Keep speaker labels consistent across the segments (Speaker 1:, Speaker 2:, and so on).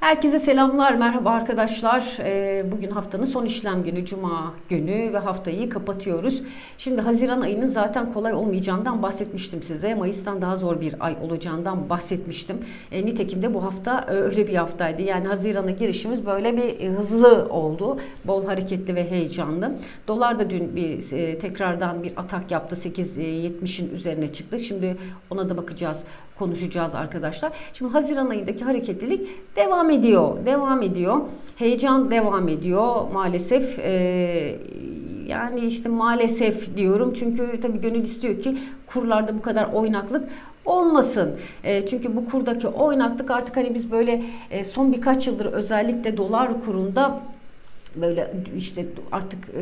Speaker 1: Herkese selamlar, merhaba arkadaşlar. Ee, Bugün haftanın son işlem günü, Cuma günü ve haftayı kapatıyoruz. Şimdi Haziran ayının zaten kolay olmayacağından bahsetmiştim size. Mayıs'tan daha zor bir ay olacağından bahsetmiştim. E, Nitekim de bu hafta e, öyle bir haftaydı. Yani Haziran'a girişimiz böyle bir e, hızlı oldu. Bol hareketli ve heyecanlı. Dolar da dün bir e, tekrardan bir atak yaptı. 8.70'in üzerine çıktı. Şimdi ona da bakacağız konuşacağız arkadaşlar. Şimdi Haziran ayındaki hareketlilik devam ediyor. Devam ediyor. Heyecan devam ediyor maalesef. Ee, yani işte maalesef diyorum çünkü tabii gönül istiyor ki kurlarda bu kadar oynaklık olmasın. E, çünkü bu kurdaki oynaklık artık hani biz böyle e, son birkaç yıldır özellikle dolar kurunda böyle işte artık e,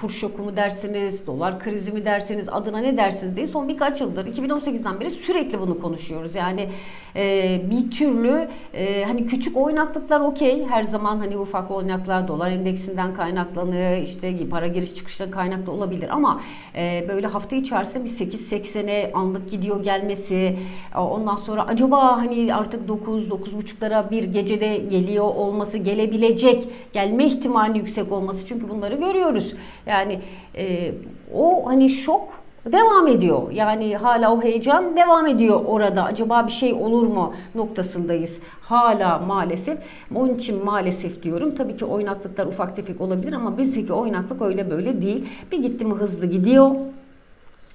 Speaker 1: kur şoku mu dersiniz, dolar krizi mi dersiniz, adına ne dersiniz diye son birkaç yıldır 2018'den beri sürekli bunu konuşuyoruz. Yani e, bir türlü e, hani küçük oynaklıklar okey her zaman hani ufak oynaklar dolar endeksinden kaynaklanıyor işte para giriş çıkıştan kaynaklı olabilir ama e, böyle hafta içerisinde bir 8-80'e anlık gidiyor gelmesi e, ondan sonra acaba hani artık 9-9.5'lara bir gecede geliyor olması gelebilecek gelme ihtimali yüksek olması çünkü bunları görüyoruz. Yani e, o hani şok devam ediyor. Yani hala o heyecan devam ediyor orada. Acaba bir şey olur mu noktasındayız. Hala maalesef. Onun için maalesef diyorum. Tabii ki oynaklıklar ufak tefek olabilir ama bizdeki oynaklık öyle böyle değil. Bir gitti mi hızlı gidiyor.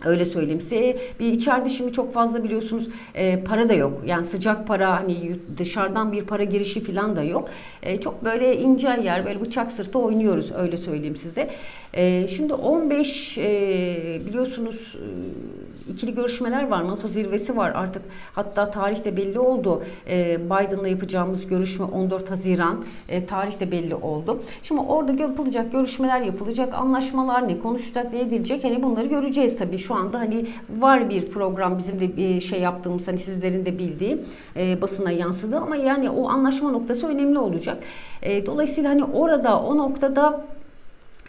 Speaker 1: Öyle söyleyeyim size. Bir içeride şimdi çok fazla biliyorsunuz e, para da yok. Yani sıcak para hani dışarıdan bir para girişi falan da yok. E, çok böyle ince yer böyle bıçak sırtı oynuyoruz öyle söyleyeyim size. E, şimdi 15 e, biliyorsunuz e, ikili görüşmeler var. NATO zirvesi var artık. Hatta tarih de belli oldu. E, Biden'la yapacağımız görüşme 14 Haziran. E, tarih de belli oldu. Şimdi orada yapılacak görüşmeler yapılacak. Anlaşmalar ne konuşacak ne edilecek. Hani bunları göreceğiz tabii. Şu anda hani var bir program bizim de bir şey yaptığımız hani sizlerin de bildiği e, basına yansıdı ama yani o anlaşma noktası önemli olacak. E, dolayısıyla hani orada o noktada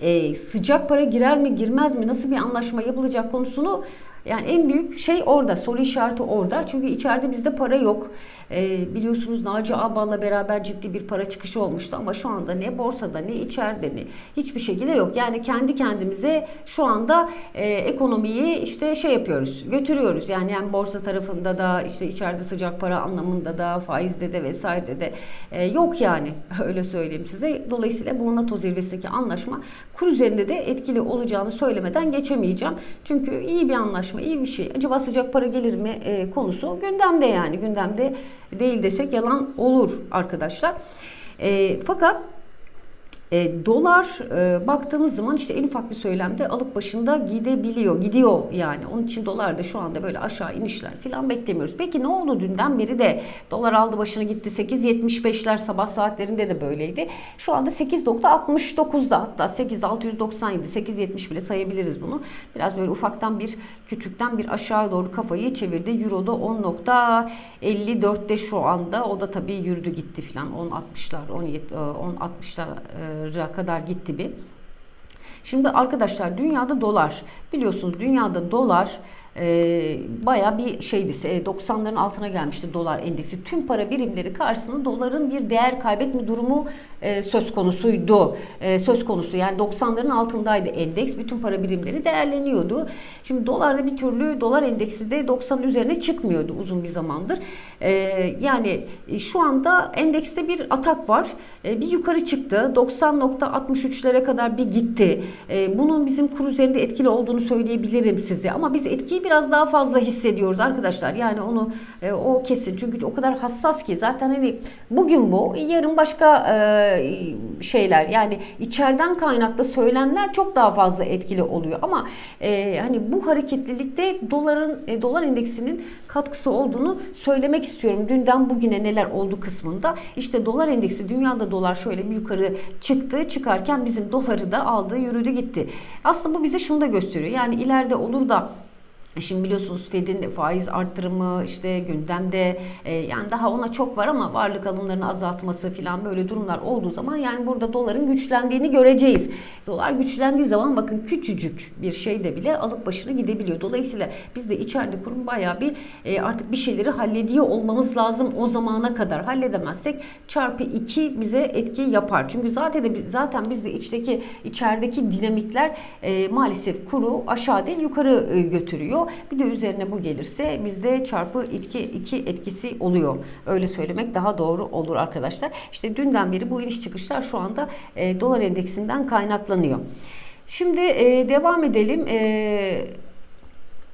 Speaker 1: e, sıcak para girer mi girmez mi nasıl bir anlaşma yapılacak konusunu yani en büyük şey orada, soru işareti orada. Çünkü içeride bizde para yok. E, biliyorsunuz Naci Ağbal'la beraber ciddi bir para çıkışı olmuştu ama şu anda ne borsada ne içeride ne hiçbir şekilde yok. Yani kendi kendimize şu anda e, ekonomiyi işte şey yapıyoruz, götürüyoruz. Yani hem borsa tarafında da işte içeride sıcak para anlamında da faizde de vesairede de e, yok yani öyle söyleyeyim size. Dolayısıyla bu NATO zirvesindeki anlaşma kur üzerinde de etkili olacağını söylemeden geçemeyeceğim. Çünkü iyi bir anlaşma, iyi bir şey. Acaba sıcak para gelir mi e, konusu gündemde yani gündemde değil desek yalan olur arkadaşlar. E, fakat e, dolar e, baktığımız zaman işte en ufak bir söylemde alıp başında gidebiliyor. Gidiyor yani. Onun için dolar da şu anda böyle aşağı inişler falan beklemiyoruz. Peki ne oldu dünden beri de dolar aldı başını gitti 8.75'ler sabah saatlerinde de böyleydi. Şu anda 8.69'da hatta 8.697 8.70 bile sayabiliriz bunu. Biraz böyle ufaktan bir küçükten bir aşağı doğru kafayı çevirdi. Euro'da 10.54'te şu anda. O da tabii yürüdü gitti falan. 10.60'lar 17 10.60'lara kadar gitti bir. Şimdi arkadaşlar dünyada dolar biliyorsunuz dünyada dolar e, baya bir şeydi 90'ların altına gelmişti dolar endeksi. Tüm para birimleri karşısında doların bir değer kaybetme durumu e, söz konusuydu. E, söz konusu yani 90'ların altındaydı endeks. Bütün para birimleri değerleniyordu. Şimdi dolarda bir türlü dolar endeksi de 90'ın üzerine çıkmıyordu uzun bir zamandır. E, yani şu anda endekste bir atak var. Bir yukarı çıktı. 90.63'lere kadar bir gitti. Bunun bizim kur üzerinde etkili olduğunu söyleyebilirim size. Ama biz etkiyi biraz daha fazla hissediyoruz arkadaşlar. Yani onu e, o kesin. Çünkü o kadar hassas ki zaten hani bugün bu, yarın başka e, şeyler yani içeriden kaynaklı söylemler çok daha fazla etkili oluyor. Ama e, hani bu hareketlilikte doların e, dolar endeksinin katkısı olduğunu söylemek istiyorum. Dünden bugüne neler oldu kısmında. İşte dolar endeksi dünyada dolar şöyle bir yukarı çıktı. Çıkarken bizim doları da aldı, yürüdü gitti. Aslında bu bize şunu da gösteriyor. Yani ileride olur da Şimdi biliyorsunuz Fed'in faiz arttırımı işte gündemde e, yani daha ona çok var ama varlık alımlarını azaltması falan böyle durumlar olduğu zaman yani burada doların güçlendiğini göreceğiz. Dolar güçlendiği zaman bakın küçücük bir şeyde bile alıp başını gidebiliyor. Dolayısıyla biz de içeride kurum bayağı bir e, artık bir şeyleri hallediyor olmamız lazım o zamana kadar. Halledemezsek çarpı 2 bize etki yapar. Çünkü zaten de zaten bizde içteki içerideki dinamikler e, maalesef kuru aşağı değil yukarı e, götürüyor. Bir de üzerine bu gelirse bizde çarpı 2 2 etkisi oluyor. Öyle söylemek daha doğru olur arkadaşlar. İşte dünden beri bu iniş çıkışlar şu anda e, dolar endeksinden kaynaklanıyor. Şimdi e, devam edelim. E,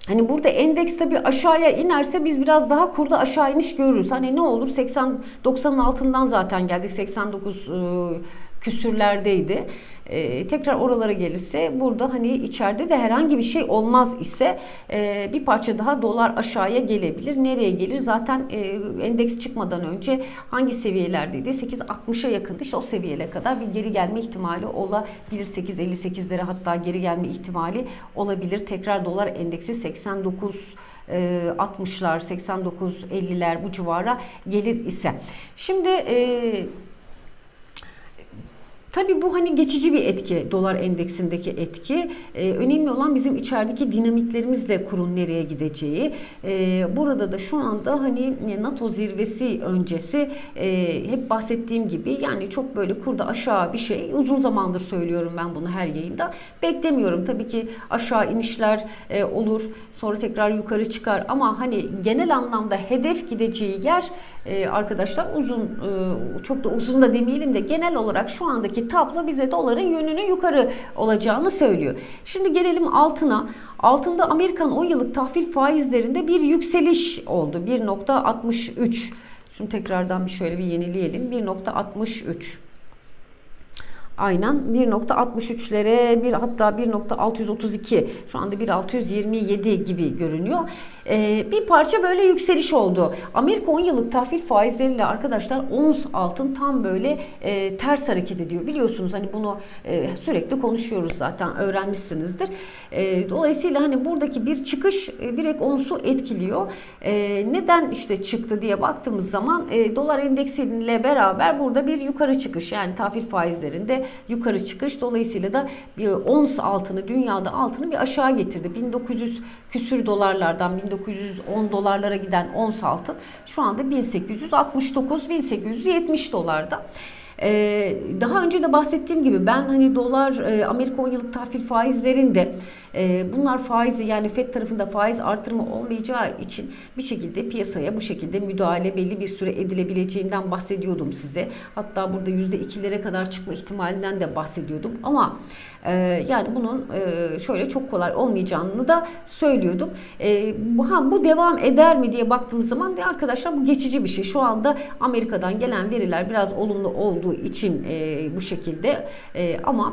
Speaker 1: Hani burada endeks tabii aşağıya inerse biz biraz daha kurda aşağı iniş görürüz. Hani ne olur 80 90'ın altından zaten geldik. 89 e, küsürlerdeydi. E, tekrar oralara gelirse burada hani içeride de herhangi bir şey olmaz ise e, bir parça daha dolar aşağıya gelebilir. Nereye gelir? Zaten e, endeks çıkmadan önce hangi seviyelerdeydi? 8.60'a yakındı. İşte o seviyelere kadar bir geri gelme ihtimali olabilir. 8.58'lere hatta geri gelme ihtimali olabilir. Tekrar dolar endeksi 89 60'lar, 89, 50'ler bu civara gelir ise. Şimdi e, Tabii bu hani geçici bir etki, dolar endeksindeki etki. Ee, önemli olan bizim içerideki dinamiklerimizle kurun nereye gideceği. Ee, burada da şu anda hani NATO zirvesi öncesi e, hep bahsettiğim gibi yani çok böyle kurda aşağı bir şey. Uzun zamandır söylüyorum ben bunu her yayında. Beklemiyorum. Tabii ki aşağı inişler e, olur. Sonra tekrar yukarı çıkar. Ama hani genel anlamda hedef gideceği yer e, arkadaşlar uzun e, çok da uzun da demeyelim de genel olarak şu andaki tablo bize doların yönünü yukarı olacağını söylüyor. Şimdi gelelim altına. Altında Amerikan 10 yıllık tahvil faizlerinde bir yükseliş oldu. 1.63. Şunu tekrardan bir şöyle bir yenileyelim. 1.63. Aynen 1.63'lere bir hatta 1.632 şu anda 1.627 gibi görünüyor. Ee, bir parça böyle yükseliş oldu. Amerika 10 yıllık tahvil faizleriyle arkadaşlar ons altın tam böyle e, ters hareket ediyor. Biliyorsunuz hani bunu e, sürekli konuşuyoruz zaten öğrenmişsinizdir. E, dolayısıyla hani buradaki bir çıkış e, direkt onsu etkiliyor. E, neden işte çıktı diye baktığımız zaman e, dolar endeksiyle beraber burada bir yukarı çıkış yani tahvil faizlerinde yukarı çıkış. Dolayısıyla da bir ons altını dünyada altını bir aşağı getirdi. 1900 küsür dolarlardan 1910 dolarlara giden ons altın şu anda 1869-1870 dolarda. Ee, daha önce de bahsettiğim gibi ben hani dolar e, Amerika 10 yıllık tahvil faizlerinde e, bunlar faizi yani FED tarafında faiz artırımı olmayacağı için bir şekilde piyasaya bu şekilde müdahale belli bir süre edilebileceğinden bahsediyordum size. Hatta burada %2'lere kadar çıkma ihtimalinden de bahsediyordum ama e, yani bunun e, şöyle çok kolay olmayacağını da söylüyordum. E, bu, ha, bu devam eder mi diye baktığımız zaman de arkadaşlar bu geçici bir şey. Şu anda Amerika'dan gelen veriler biraz olumlu olduğu için bu şekilde ama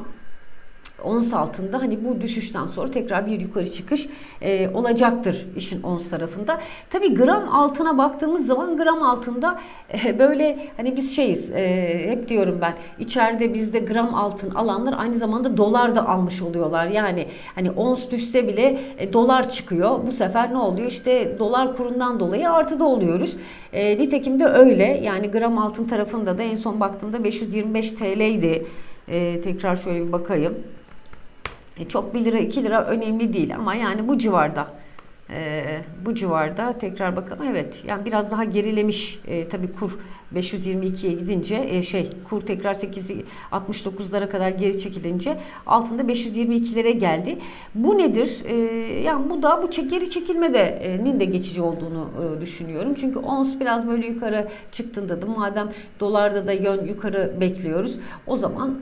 Speaker 1: ons altında hani bu düşüşten sonra tekrar bir yukarı çıkış e, olacaktır işin ons tarafında. Tabi gram altına baktığımız zaman gram altında e, böyle hani biz şeyiz e, hep diyorum ben içeride bizde gram altın alanlar aynı zamanda dolar da almış oluyorlar. Yani hani ons düşse bile e, dolar çıkıyor. Bu sefer ne oluyor? İşte dolar kurundan dolayı artıda oluyoruz. E, nitekim de öyle. Yani gram altın tarafında da en son baktığımda 525 TL'ydi. E, tekrar şöyle bir bakayım. E, çok 1 lira 2 lira önemli değil ama yani bu civarda. E, bu civarda tekrar bakalım evet yani biraz daha gerilemiş e, tabi kur 522'ye gidince e, şey kur tekrar 869'lara kadar geri çekilince altında 522'lere geldi. Bu nedir? E, yani bu da bu geri çekilmede'nin de geçici olduğunu e, düşünüyorum. Çünkü ons biraz böyle yukarı çıktığında da madem dolarda da yön yukarı bekliyoruz o zaman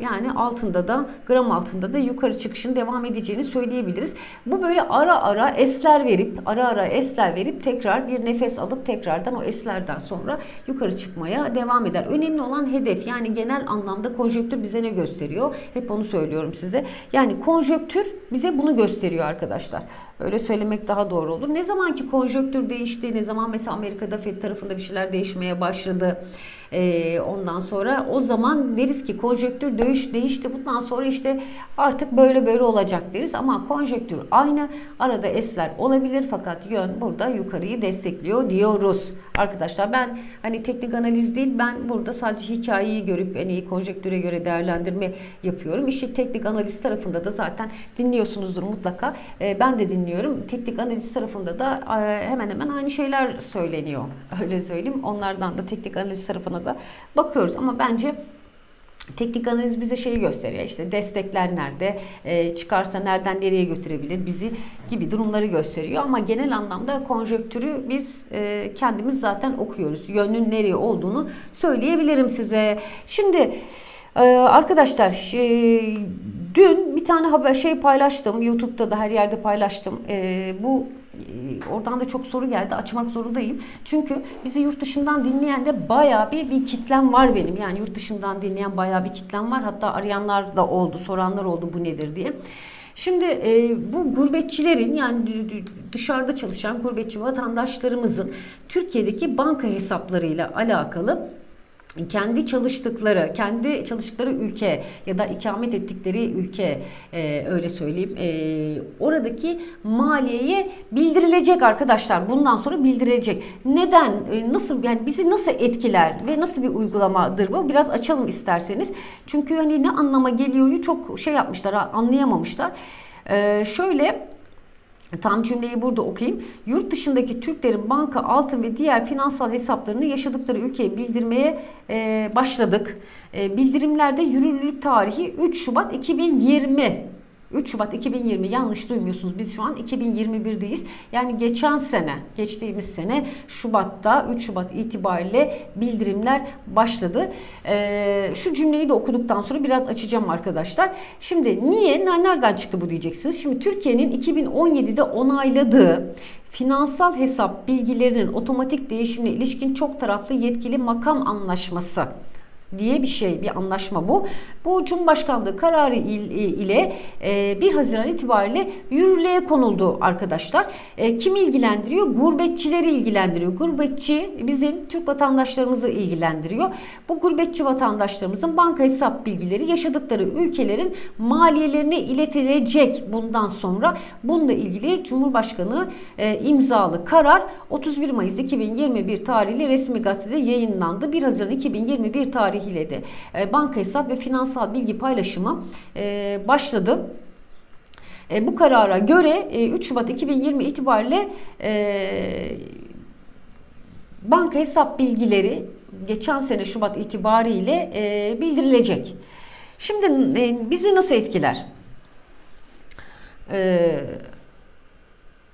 Speaker 1: yani altında da gram altında da yukarı çıkışın devam edeceğini söyleyebiliriz. Bu böyle ara ara esler verip ara ara esler verip tekrar bir nefes alıp tekrardan o eslerden sonra yukarı çıkmaya devam eder. Önemli olan hedef yani genel anlamda konjöktür bize ne gösteriyor? Hep onu söylüyorum size. Yani konjöktür bize bunu gösteriyor arkadaşlar. Öyle söylemek daha doğru olur. Ne zaman ki konjöktür değişti, ne zaman mesela Amerika'da FED tarafında bir şeyler değişmeye başladı E, ondan sonra o zaman deriz ki konjöktür değiş, değişti. Bundan sonra işte artık böyle böyle olacak deriz. Ama konjöktür aynı. Arada esler olabilir fakat yön burada yukarıyı destekliyor diyoruz. Arkadaşlar ben hani teknik analiz değil ben burada sadece hikayeyi görüp en iyi konjöktüre göre değerlendirme yapıyorum. İşte teknik analiz tarafında da zaten dinliyorsunuzdur mutlaka. E, ben de dinliyorum. Teknik analiz tarafında da e, hemen hemen aynı şeyler söyleniyor. Öyle söyleyeyim. Onlardan da teknik analiz tarafına da bakıyoruz ama bence Teknik analiz bize şeyi gösteriyor işte destekler nerede, e, çıkarsa nereden nereye götürebilir bizi gibi durumları gösteriyor. Ama genel anlamda konjöktürü biz e, kendimiz zaten okuyoruz. Yönün nereye olduğunu söyleyebilirim size. Şimdi e, arkadaşlar dün bir tane haber şey paylaştım. YouTube'da da her yerde paylaştım. Bu oradan da çok soru geldi. Açmak zorundayım. Çünkü bizi yurt dışından dinleyen de bayağı bir, bir kitlem var benim. Yani yurt dışından dinleyen bayağı bir kitlem var. Hatta arayanlar da oldu, soranlar oldu bu nedir diye. Şimdi e, bu gurbetçilerin yani dışarıda çalışan gurbetçi vatandaşlarımızın Türkiye'deki banka hesaplarıyla alakalı kendi çalıştıkları, kendi çalıştıkları ülke ya da ikamet ettikleri ülke e, öyle söyleyeyim e, oradaki maliyeyi bildirilecek arkadaşlar. Bundan sonra bildirilecek. Neden? E, nasıl yani bizi nasıl etkiler ve nasıl bir uygulamadır bu? Biraz açalım isterseniz. Çünkü hani ne anlama geliyor çok şey yapmışlar, anlayamamışlar. E, şöyle Tam cümleyi burada okuyayım. Yurt dışındaki Türklerin banka, altın ve diğer finansal hesaplarını yaşadıkları ülkeye bildirmeye e, başladık. E, bildirimlerde yürürlülük tarihi 3 Şubat 2020 3 Şubat 2020 yanlış duymuyorsunuz. Biz şu an 2021'deyiz. Yani geçen sene, geçtiğimiz sene Şubat'ta 3 Şubat itibariyle bildirimler başladı. Ee, şu cümleyi de okuduktan sonra biraz açacağım arkadaşlar. Şimdi niye, nereden çıktı bu diyeceksiniz. Şimdi Türkiye'nin 2017'de onayladığı finansal hesap bilgilerinin otomatik değişimine ilişkin çok taraflı yetkili makam anlaşması diye bir şey, bir anlaşma bu. Bu Cumhurbaşkanlığı kararı ile 1 e, Haziran itibariyle yürürlüğe konuldu arkadaşlar. E, kim ilgilendiriyor? Gurbetçileri ilgilendiriyor. Gurbetçi bizim Türk vatandaşlarımızı ilgilendiriyor. Bu gurbetçi vatandaşlarımızın banka hesap bilgileri yaşadıkları ülkelerin maliyelerine iletilecek bundan sonra. Bununla ilgili Cumhurbaşkanı e, imzalı karar 31 Mayıs 2021 tarihli resmi gazetede yayınlandı. 1 Haziran 2021 tarihi tarihiyle de e, banka hesap ve finansal bilgi paylaşımı e, başladı. E, bu karara göre 3 Şubat 2020 itibariyle banka hesap bilgileri geçen sene Şubat itibariyle bildirilecek. Şimdi bizi nasıl etkiler?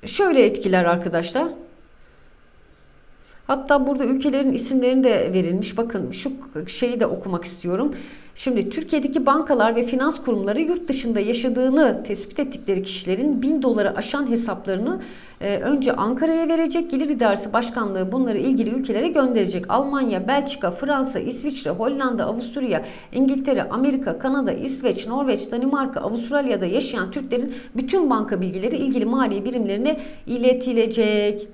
Speaker 1: Şöyle etkiler arkadaşlar. Hatta burada ülkelerin isimlerini de verilmiş. Bakın şu şeyi de okumak istiyorum. Şimdi Türkiye'deki bankalar ve finans kurumları yurt dışında yaşadığını tespit ettikleri kişilerin 1000 doları aşan hesaplarını e, önce Ankara'ya verecek. Gelir İdaresi Başkanlığı bunları ilgili ülkelere gönderecek. Almanya, Belçika, Fransa, İsviçre, Hollanda, Avusturya, İngiltere, Amerika, Kanada, İsveç, Norveç, Danimarka, Avustralya'da yaşayan Türklerin bütün banka bilgileri ilgili mali birimlerine iletilecek.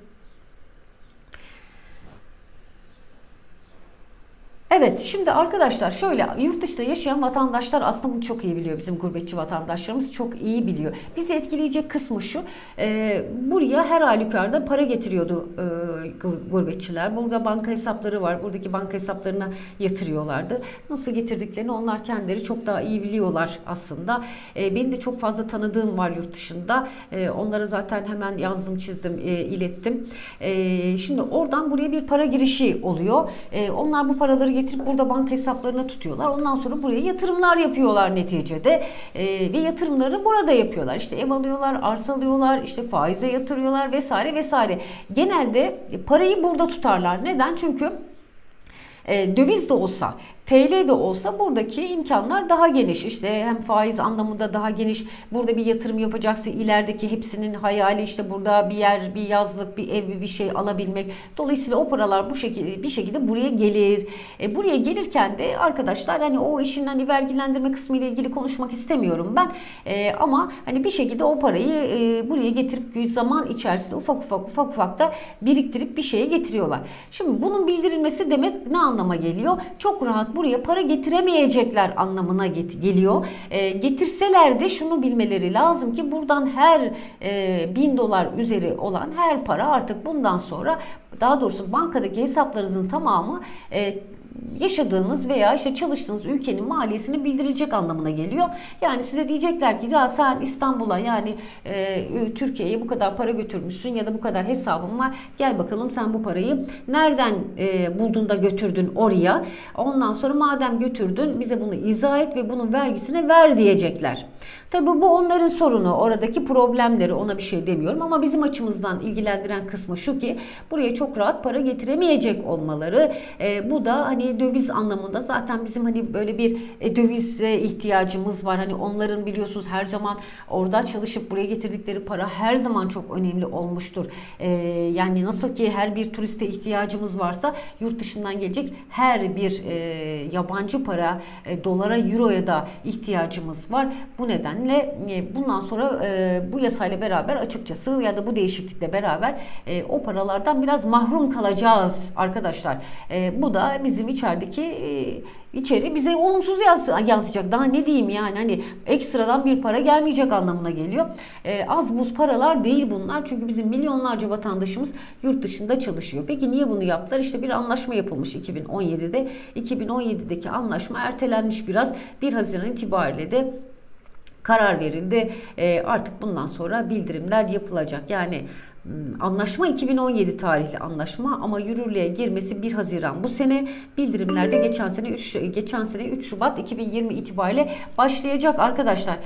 Speaker 1: Evet şimdi arkadaşlar şöyle yurt dışında yaşayan vatandaşlar aslında bunu çok iyi biliyor. Bizim gurbetçi vatandaşlarımız çok iyi biliyor. Bizi etkileyecek kısmı şu. E, buraya her halükarda para getiriyordu e, gurbetçiler. Burada banka hesapları var. Buradaki banka hesaplarına yatırıyorlardı. Nasıl getirdiklerini onlar kendileri çok daha iyi biliyorlar aslında. E, benim de çok fazla tanıdığım var yurt dışında. E, onlara zaten hemen yazdım çizdim e, ilettim. E, şimdi oradan buraya bir para girişi oluyor. E, onlar bu paraları getirip burada banka hesaplarına tutuyorlar. Ondan sonra buraya yatırımlar yapıyorlar neticede. E, ve yatırımları burada yapıyorlar. İşte ev alıyorlar, arsa alıyorlar, işte faize yatırıyorlar vesaire vesaire. Genelde parayı burada tutarlar. Neden? Çünkü e, döviz de olsa TL de olsa buradaki imkanlar daha geniş. İşte hem faiz anlamında daha geniş. Burada bir yatırım yapacaksa ilerideki hepsinin hayali işte burada bir yer, bir yazlık, bir ev, bir şey alabilmek. Dolayısıyla o paralar bu şekilde bir şekilde buraya gelir. E, buraya gelirken de arkadaşlar hani o işin hani vergilendirme kısmı ile ilgili konuşmak istemiyorum ben. E, ama hani bir şekilde o parayı e, buraya getirip zaman içerisinde ufak ufak ufak ufak da biriktirip bir şeye getiriyorlar. Şimdi bunun bildirilmesi demek ne anlama geliyor? Çok rahat buraya para getiremeyecekler anlamına get- geliyor. E, getirseler de şunu bilmeleri lazım ki buradan her e, bin dolar üzeri olan her para artık bundan sonra daha doğrusu bankadaki hesaplarınızın tamamı e, yaşadığınız veya işte çalıştığınız ülkenin maliyesini bildirecek anlamına geliyor. Yani size diyecekler ki ya sen İstanbul'a yani e, Türkiye'ye bu kadar para götürmüşsün ya da bu kadar hesabın var. Gel bakalım sen bu parayı nereden e, buldun da götürdün oraya. Ondan sonra madem götürdün bize bunu izah et ve bunun vergisini ver diyecekler. Tabii bu onların sorunu, oradaki problemleri ona bir şey demiyorum ama bizim açımızdan ilgilendiren kısmı şu ki buraya çok rahat para getiremeyecek olmaları. E, bu da hani döviz anlamında zaten bizim hani böyle bir e, dövize ihtiyacımız var. Hani onların biliyorsunuz her zaman orada çalışıp buraya getirdikleri para her zaman çok önemli olmuştur. E, yani nasıl ki her bir turiste ihtiyacımız varsa yurt dışından gelecek her bir e, yabancı para e, dolara, euroya da ihtiyacımız var. Bu nedenle e, bundan sonra e, bu yasayla beraber açıkçası ya da bu değişiklikle beraber e, o paralardan biraz mahrum kalacağız arkadaşlar. E, bu da bizim içerideki içeri bize olumsuz yansıyacak. Daha ne diyeyim yani hani ekstradan bir para gelmeyecek anlamına geliyor. E, az buz paralar değil bunlar. Çünkü bizim milyonlarca vatandaşımız yurt dışında çalışıyor. Peki niye bunu yaptılar? İşte bir anlaşma yapılmış 2017'de. 2017'deki anlaşma ertelenmiş biraz. 1 Haziran itibariyle de karar verildi. E, artık bundan sonra bildirimler yapılacak. Yani Anlaşma 2017 tarihli anlaşma ama yürürlüğe girmesi 1 Haziran bu sene bildirimlerde geçen sene 3 geçen sene 3 Şubat 2020 itibariyle başlayacak arkadaşlar.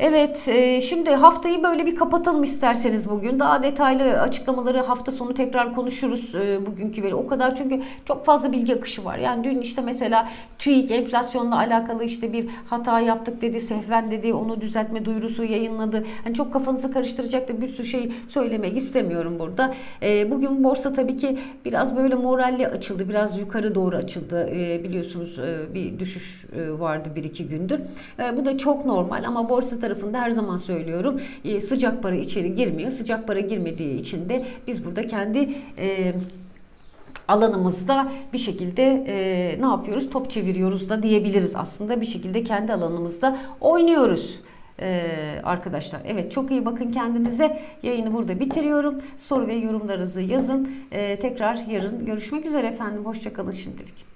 Speaker 1: Evet, e, şimdi haftayı böyle bir kapatalım isterseniz bugün. Daha detaylı açıklamaları hafta sonu tekrar konuşuruz e, bugünkü veri. O kadar çünkü çok fazla bilgi akışı var. Yani dün işte mesela TÜİK enflasyonla alakalı işte bir hata yaptık dedi, sehven dedi, onu düzeltme duyurusu yayınladı. Hani çok kafanızı karıştıracak da bir sürü şey söylemek istemiyorum burada. E, bugün borsa tabii ki biraz böyle moralli açıldı, biraz yukarı doğru açıldı. Biliyorsunuz bir düşüş vardı bir iki gündür. Bu da çok normal ama borsa tarafında her zaman söylüyorum e, sıcak para içeri girmiyor. Sıcak para girmediği için de biz burada kendi e, alanımızda bir şekilde e, ne yapıyoruz? Top çeviriyoruz da diyebiliriz aslında. Bir şekilde kendi alanımızda oynuyoruz. Ee, arkadaşlar evet çok iyi bakın kendinize yayını burada bitiriyorum soru ve yorumlarınızı yazın ee, tekrar yarın görüşmek üzere efendim hoşçakalın şimdilik